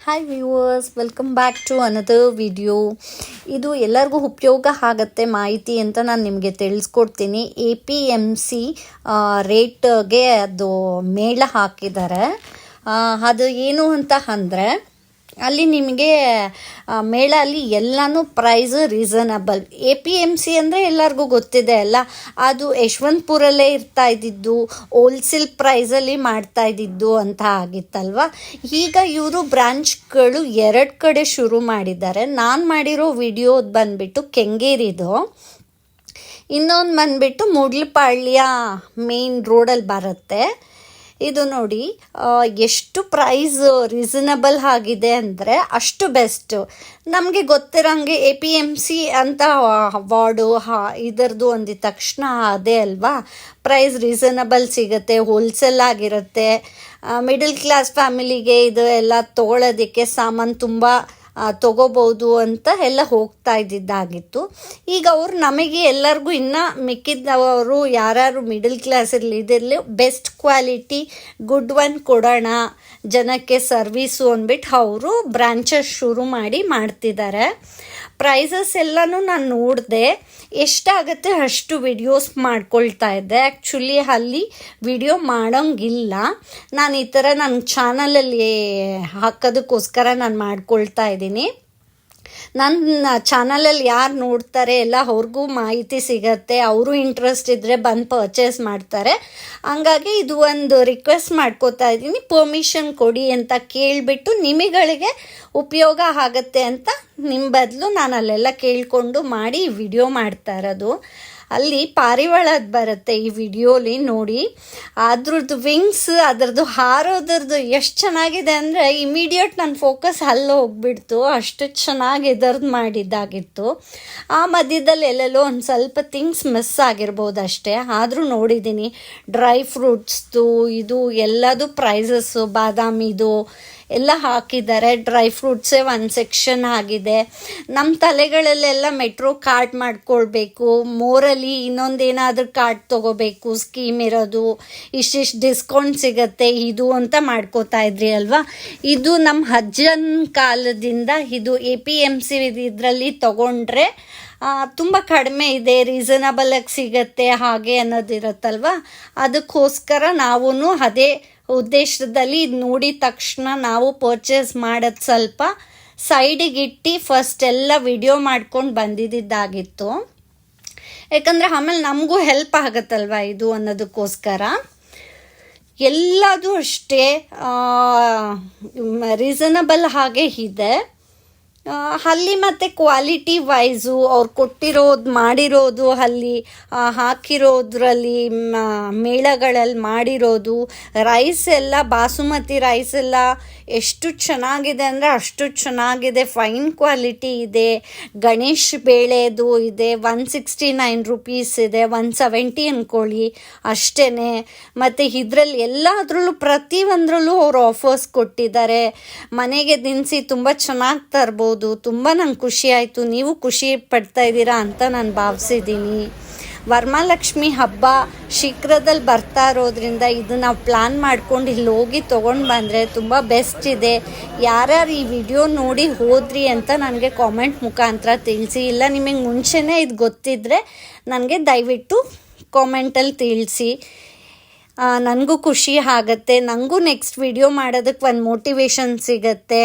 Hi viewers welcome back to another video ಇದು ಎಲ್ಲರಿಗೂ ಉಪಯೋಗ ಆಗತ್ತೆ ಮಾಹಿತಿ ಅಂತ ನಾನು ನಿಮಗೆ ತಿಳಿಸ್ಕೊಡ್ತೀನಿ. ಎ ಪಿ ಎಂ ಸಿ ರೇಟ್ಗೆ ಅದು ಮೇಳ ಹಾಕಿದ್ದಾರೆ ಅದು ಏನು ಅಂತ ಅಂದರೆ ಅಲ್ಲಿ ನಿಮಗೆ ಮೇಳ ಅಲ್ಲಿ ಎಲ್ಲನೂ price reasonable A P M C ಅಂದರೆ ಎಲ್ಲರಿಗೂ ಗೊತ್ತಿದೆ ಅಲ್ಲ. ಅದು ಯಶವಂತಪುರಲ್ಲೇ ಇರ್ತಾ ಇದ್ದಿದ್ದು ಹೋಲ್ಸೇಲ್ ಪ್ರೈಸಲ್ಲಿ ಮಾಡ್ತಾ ಇದ್ದಿದ್ದು ಅಂತ ಆಗಿತ್ತಲ್ವ? ಈಗ ಇವರು ಬ್ರಾಂಚ್ಗಳು ಎರಡು ಕಡೆ ಶುರು ಮಾಡಿದ್ದಾರೆ. ನಾನು ಮಾಡಿರೋ ವಿಡಿಯೋ ಬಂದುಬಿಟ್ಟು ಕೆಂಗೇರಿದು. ಇನ್ನೊಂದು ಬಂದುಬಿಟ್ಟು ಮೂಡ್ಲಪಾಳ್ಯ ಮೇನ್ ರೋಡಲ್ಲಿ ಬರುತ್ತೆ. ಇದು ನೋಡಿ ಎಷ್ಟು ಪ್ರೈಸ್ ರೀಸನಬಲ್ ಆಗಿದೆ ಅಂದರೆ ಅಷ್ಟು ಬೆಸ್ಟು ನಮಗೆ ಗೊತ್ತಿರೋಂಗೆ ಎ ಪಿ ಎಂ ಸಿ ಅಂತ ವಾರ್ಡು ಹಾ, ಇದರದ್ದು ಅಂದಿದ ತಕ್ಷಣ ಅದೇ ಅಲ್ವಾ? ಪ್ರೈಸ್ ರೀಸನಬಲ್ ಸಿಗುತ್ತೆ ಹೋಲ್ಸೇಲ್ ಆಗಿರುತ್ತೆ. ಮಿಡಲ್ ಕ್ಲಾಸ್ ಫ್ಯಾಮಿಲಿಗೆ ಇದು ಎಲ್ಲ ತೊಗೊಳೋದಕ್ಕೆ ಸಾಮಾನು ತುಂಬ ತಗೋಬೋದು ಅಂತ ಎಲ್ಲ ಹೋಗ್ತಾ ಇದ್ದಿದ್ದಾಗಿತ್ತು. ಈಗ ಅವ್ರು ನಮಗೆ ಎಲ್ಲರಿಗೂ ಇನ್ನು ಮಿಕ್ಕಿದ್ದವರು ಯಾರ್ಯಾರು ಮಿಡಲ್ ಕ್ಲಾಸಲ್ಲಿ ಇದರಲ್ಲಿ ಬೆಸ್ಟ್ ಕ್ವಾಲಿಟಿ ಗುಡ್ ಒನ್ ಕೊಡೋಣ, ಜನಕ್ಕೆ ಸರ್ವೀಸು ಅಂದ್ಬಿಟ್ಟು ಅವರು ಬ್ರಾಂಚಸ್ ಶುರು ಮಾಡಿ ಮಾಡ್ತಿದ್ದಾರೆ. ಪ್ರೈಸಸ್ ಎಲ್ಲನೂ ನಾನು ನೋಡಿದೆ. ಎಷ್ಟಾಗುತ್ತೆ ಅಷ್ಟು ವಿಡಿಯೋಸ್ ಮಾಡ್ಕೊಳ್ತಾ ಇದ್ದೆ. ಆ್ಯಕ್ಚುಲಿ ಅಲ್ಲಿ ವಿಡಿಯೋ ಮಾಡೋಂಗಿಲ್ಲ. ನಾನು ಈ ಥರ ನನ್ನ ಚಾನಲಲ್ಲಿ ಹಾಕೋದಕ್ಕೋಸ್ಕರ ನಾನು ಮಾಡ್ಕೊಳ್ತಾ ಇದ್ದೀನಿ. ನನ್ನ ಚಾನಲಲ್ಲಿ ಯಾರು ನೋಡ್ತಾರೆ ಎಲ್ಲ ಅವ್ರಿಗೂ ಮಾಹಿತಿ ಸಿಗತ್ತೆ. ಅವರು ಇಂಟ್ರೆಸ್ಟ್ ಇದ್ದರೆ ಬಂದು ಪರ್ಚೇಸ್ ಮಾಡ್ತಾರೆ. ಹಂಗಾಗಿ ಇದು ಒಂದು ರಿಕ್ವೆಸ್ಟ್ ಮಾಡ್ಕೋತಾ ಇದ್ದೀನಿ. ಪರ್ಮಿಷನ್ ಕೊಡಿ ಅಂತ ಕೇಳಿಬಿಟ್ಟು ನಿಮಗಳಿಗೆ ಉಪಯೋಗ ಆಗತ್ತೆ ಅಂತ ನಿಮ್ಮ ಬದಲು ನಾನು ಅಲ್ಲೆಲ್ಲ ಕೇಳಿಕೊಂಡು ಮಾಡಿ ವಿಡಿಯೋ ಮಾಡ್ತಾ ಇರೋದು. ಅಲ್ಲಿ ಪಾರಿವಾಳದ್ದು ಬರುತ್ತೆ ಈ ವಿಡಿಯೋಲಿ ನೋಡಿ. ಅದ್ರದ್ದು ವಿಂಗ್ಸ್ ಅದರದ್ದು ಹಾರೋದ್ರದ್ದು ಎಷ್ಟು ಚೆನ್ನಾಗಿದೆ ಅಂದರೆ ಇಮಿಡಿಯೇಟ್ ನನ್ನ ಫೋಕಸ್ ಅಲ್ಲೇ ಹೋಗ್ಬಿಡ್ತು. ಅಷ್ಟು ಚೆನ್ನಾಗಿ ಎದರ್ದು ಮಾಡಿದ್ದಾಗಿತ್ತು. ಆ ಮಧ್ಯದಲ್ಲಿ ಎಲ್ಲೆಲ್ಲೋ ಒಂದು ಸ್ವಲ್ಪ ಥಿಂಗ್ಸ್ ಮಿಸ್ ಆಗಿರ್ಬೋದು ಅಷ್ಟೇ. ಆದರೂ ನೋಡಿದ್ದೀನಿ ಡ್ರೈ ಫ್ರೂಟ್ಸ್ದು ಇದು ಎಲ್ಲದು ಪ್ರೈಸಸ್ಸು ಬಾದಾಮಿದು ಎಲ್ಲ ಹಾಕಿದ್ದಾರೆ. ಡ್ರೈ ಫ್ರೂಟ್ಸೇ ಒಂದು ಸೆಕ್ಷನ್ ಆಗಿದೆ. ನಮ್ಮ ತಲೆಗಳಲ್ಲೆಲ್ಲ ಮೆಟ್ರೋ ಕಾರ್ಟ್ ಮಾಡ್ಕೊಳ್ಬೇಕು. ಮೋರಲ್ಲಿ ಇನ್ನೊಂದೇನಾದ್ರೂ ಕಾರ್ಡ್ ತೊಗೋಬೇಕು ಸ್ಕೀಮ್ ಇರೋದು, ಇಷ್ಟಿಷ್ಟು ಡಿಸ್ಕೌಂಟ್ ಸಿಗತ್ತೆ, ಇದು ಅಂತ ಮಾಡ್ಕೋತಾ ಇದ್ರಿ ಅಲ್ವಾ? ಇದು ನಮ್ಮ ಅಜ್ಜನ ಕಾಲದಿಂದ ಇದು ಎ ಪಿ ಎಂ ಸಿ ಇದರಲ್ಲಿ ತಗೊಂಡ್ರೆ ತುಂಬ ಕಡಿಮೆ ಇದೆ ರೀಸನಬಲ್ ಆಗಿ ಸಿಗತ್ತೆ ಹಾಗೆ ಅನ್ನೋದಿರುತ್ತಲ್ವ? ಅದಕ್ಕೋಸ್ಕರ ನಾವು ಅದೇ ಉದ್ದೇಶದಲ್ಲಿ ನೋಡಿದ ತಕ್ಷಣ ನಾವು ಪರ್ಚೇಸ್ ಮಾಡೋದು ಸ್ವಲ್ಪ ಸೈಡಿಗಿಟ್ಟು ಫಸ್ಟ್ ಎಲ್ಲ ವಿಡಿಯೋ ಮಾಡ್ಕೊಂಡು ಬಂದಿದ್ದಾಗಿತ್ತು ಯಾಕಂದರೆ ಆಮೇಲೆ ನಮಗೂ ಹೆಲ್ಪ್ ಆಗುತ್ತಲ್ವ ಇದು ಅನ್ನೋದಕ್ಕೋಸ್ಕರ? ಎಲ್ಲದೂ ಅಷ್ಟೇ ರೀಸನಬಲ್ ಹಾಗೆ ಇದೆ. ಅಲ್ಲಿ ಮತ್ತು ಕ್ವಾಲಿಟಿ ವೈಸು ಅವ್ರು ಕೊಟ್ಟಿರೋದು, ಮಾಡಿರೋದು, ಅಲ್ಲಿ ಹಾಕಿರೋದ್ರಲ್ಲಿ ಮೇಳಗಳಲ್ಲಿ ಮಾಡಿರೋದು ರೈಸ್ ಎಲ್ಲ, ಬಾಸುಮತಿ ರೈಸ್ ಎಲ್ಲ ಎಷ್ಟು ಚೆನ್ನಾಗಿದೆ ಅಂದರೆ ಅಷ್ಟು ಚೆನ್ನಾಗಿದೆ ಫೈನ್ ಕ್ವಾಲಿಟಿ ಇದೆ, ಗಣೇಶ್ ಬೇಳೆದು ಇದೆ ಒನ್ ಸಿಕ್ಸ್ಟಿ ನೈನ್ ರುಪೀಸ್ ಇದೆ ಒನ್ ಸೆವೆಂಟಿ ಅಂದ್ಕೊಳ್ಳಿ ಅಷ್ಟೇ ಮತ್ತು ಇದರಲ್ಲಿ ಎಲ್ಲದರಲ್ಲೂ ಪ್ರತಿಯೊಂದರಲ್ಲೂ ಅವ್ರು ಆಫರ್ಸ್ ಕೊಟ್ಟಿದ್ದಾರೆ. ಮನೆಗೆ ದಿನಸಿ ತುಂಬ ಚೆನ್ನಾಗಿ ತರ್ಬೋದು. ತುಂಬ ನಂಗೆ ಖುಷಿ ಆಯಿತು. ನೀವು ಖುಷಿ ಪಡ್ತಾ ಇದ್ದೀರಾ ಅಂತ ನಾನು ಭಾವಿಸಿದ್ದೀನಿ. ವರ್ಮಾಲಕ್ಷ್ಮಿ ಹಬ್ಬ ಶೀಘ್ರದಲ್ಲಿ ಬರ್ತಾ ಇರೋದ್ರಿಂದ ಇದು ನಾವು ಪ್ಲ್ಯಾನ್ ಮಾಡ್ಕೊಂಡು ಇಲ್ಲಿ ಹೋಗಿ ತೊಗೊಂಡು ಬಂದರೆ ತುಂಬ ಬೆಸ್ಟ್ ಇದೆ. ಯಾರ್ಯಾರು ಈ ವಿಡಿಯೋ ನೋಡಿ ಹೋದ್ರಿ ಅಂತ ನನಗೆ ಕಾಮೆಂಟ್ ಮುಖಾಂತರ ತಿಳಿಸಿ. ಇಲ್ಲ, ನಿಮಗೆ ಮುಂಚೆನೇ ಇದು ಗೊತ್ತಿದ್ದರೆ ನನಗೆ ದಯವಿಟ್ಟು ಕಾಮೆಂಟಲ್ಲಿ ತಿಳಿಸಿ. ನನಗೂ ಖುಷಿ ಆಗುತ್ತೆ. ನನಗೂ ನೆಕ್ಸ್ಟ್ ವಿಡಿಯೋ ಮಾಡೋದಕ್ಕೆ ಒಂದು ಮೋಟಿವೇಶನ್ ಸಿಗತ್ತೆ.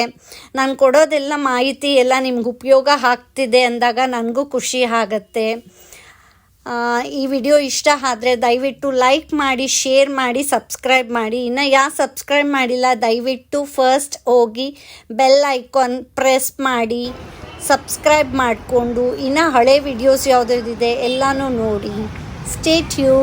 ನಾನು ಕೊಡೋದೆಲ್ಲ ಮಾಹಿತಿ ಎಲ್ಲ ನಿಮ್ಗೆ ಉಪಯೋಗ ಆಗ್ತಿದೆ ಅಂದಾಗ ನನಗೂ ಖುಷಿ ಆಗುತ್ತೆ. ಈ ವಿಡಿಯೋ ಇಷ್ಟ ಆದರೆ ದಯವಿಟ್ಟು ಲೈಕ್ ಮಾಡಿ ಶೇರ್ ಮಾಡಿ ಸಬ್ಸ್ಕ್ರೈಬ್ ಮಾಡಿ. ಇನ್ನು ಯಾ ಸಬ್ಸ್ಕ್ರೈಬ್ ಮಾಡಿಲ್ಲ, ದಯವಿಟ್ಟು ಫಸ್ಟ್ ಹೋಗಿ ಬೆಲ್ ಐಕಾನ್ ಪ್ರೆಸ್ ಮಾಡಿ ಸಬ್ಸ್ಕ್ರೈಬ್ ಮಾಡಿಕೊಂಡು. ಇನ್ನು ಹಳೆ ವಿಡಿಯೋಸ್ ಯಾವುದ್ಯಾವ್ದಿದೆ ಎಲ್ಲನೂ ನೋಡಿ. State you